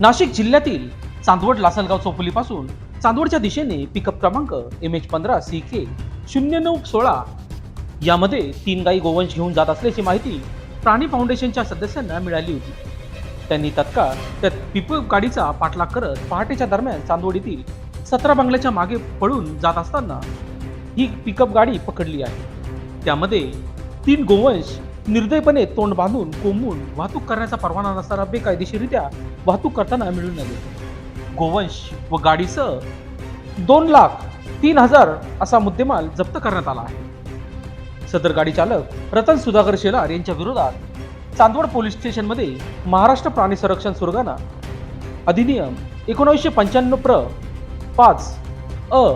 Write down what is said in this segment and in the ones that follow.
नाशिक जिल्ह्यातील चांदवड लासलगाव चौफुलीपासून चांदवडच्या दिशेने पिकअप क्रमांक एम एच पंधरा सी के शून्य नऊ सोळा यामध्ये तीन गायी गोवंश घेऊन जात असल्याची माहिती प्राणी फाउंडेशनच्या सदस्यांना मिळाली होती. त्यांनी तत्काळ त्या पिकअप गाडीचा पाठलाग करत पहाटेच्या दरम्यान चांदवड येथील सतरा बंगल्याच्या मागे पळून जात असताना ही पिकअप गाडी पकडली आहे. त्यामध्ये तीन गोवंश निर्दयपणे तोंड बांधून कोंबून वाहतूक करण्याचा परवाना नसताना बेकायदेशीररित्या वाहतूक करताना मिळून आले गोवंश व गाडीसह दोन लाख तीन हजार असा मुद्देमाल जप्त करण्यात आला आहे. सदर गाडी चालक रतन सुधाकर शेलार यांच्या विरोधात चांदवड पोलीस स्टेशनमध्ये महाराष्ट्र प्राणी संरक्षण सुरगाना अधिनियम एकोणीसशे पंच्याण्णव प्र. पाच अ.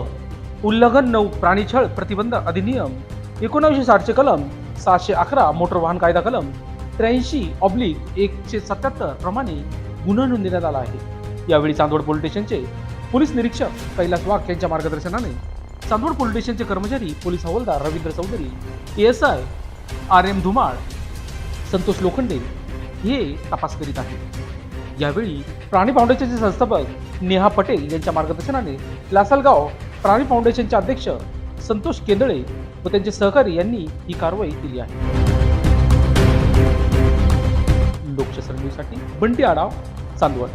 उल्लंघन नऊ प्राणीछळ प्रतिबंध अधिनियम एकोणीसशे साठचे कलम सहाशे अकरा मोटर वाहन कायदा कलम त्र्याऐंशी ऑब्लिक एकशे सत्याहत्तर प्रमाणे गुन्हा नोंदवण्यात आला आहे. यावेळी चांदवड पोलीस स्टेशनचे पोलीस निरीक्षक कैलास वाघ यांच्या मार्गदर्शनाने चांदवड पोलीस स्टेशनचे कर्मचारी पोलीस हवालदार Ravindra Chaudhari S I R M Dhumal Santosh Lokhande हे तपास करीत आहेत. यावेळी प्राणी फाउंडेशनचे संस्थापक नेहा पटेल यांच्या मार्गदर्शनाने लासलगाव प्राणी फाउंडेशनचे अध्यक्ष संतोष केंदळे व त्यांचे सहकारी यांनी ही कारवाई केली आहे. लोकशास्त्र न्यूजसाठी बंटी आडाव चांदवड.